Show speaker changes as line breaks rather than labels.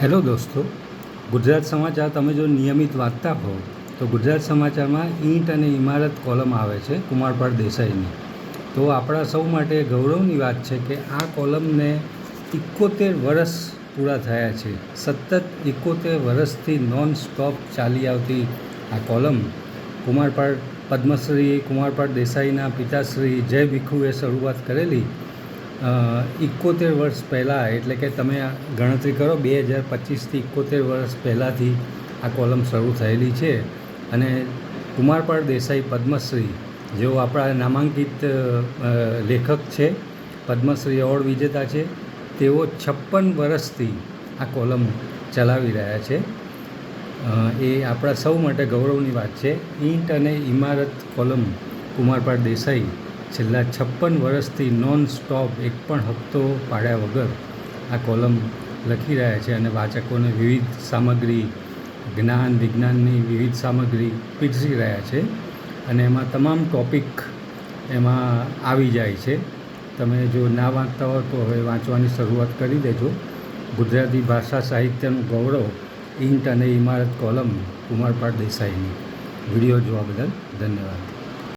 Hello દોસ્તો, ગુજરાત સમાચાર તમે જો નિયમિત વાંચતા હો, તો ગુજરાત સમાચારમાં ઈંટ અને ઇમારત કોલમ આવે છે કુમારપાળ દેસાઈની. તો આપણા સૌ માટે ગૌરવની વાત છે કે આ કોલમને ઇકોતેર વર્ષ પૂરા થયા છે. સતત ઇકોતેર વર્ષથી નોન સ્ટોપ ચાલી આવતી આ કોલમ કુમારપાળ પદ્મશ્રી, કુમારપાળ દેસાઈના પિતાશ્રી જય ભીખુએ શરૂઆત કરેલી એકોતેર વર્ષ પહેલાં, એટલે કે તમે ગણતરી કરો, બે હજાર પચીસથી એકોતેર વર્ષ પહેલાંથી આ કોલમ શરૂ થયેલી છે. અને કુમારપાળ દેસાઈ પદ્મશ્રી, જેઓ આપણા નામાંકિત લેખક છે, પદ્મશ્રી એવોર્ડ વિજેતા છે, તેઓ છપ્પન વર્ષથી આ કોલમ ચલાવી રહ્યા છે. એ આપણા સૌ માટે ગૌરવની વાત છે. ઈંટ અને ઇમારત કોલમ કુમારપાળ દેસાઈ છેલ્લા છપ્પન વર્ષથી નોન સ્ટોપ એક પણ હપ્તો પાડ્યા વગર આ કોલમ લખી રહ્યા છે અને વાચકોને વિવિધ સામગ્રી, જ્ઞાન, વિજ્ઞાનની વિવિધ સામગ્રી પીરસી રહ્યા છે અને એમાં તમામ ટોપિક એમાં આવી જાય છે. તમે જો ના વાંચતા હો તો હવે વાંચવાની શરૂઆત કરી દેજો. ગુજરાતી ભાષા સાહિત્યનું ગૌરવ ઇન્ટ અને ઇમારત કોલમ કુમારપાળ દેસાઈની. વીડિયો જોવા બદલ ધન્યવાદ.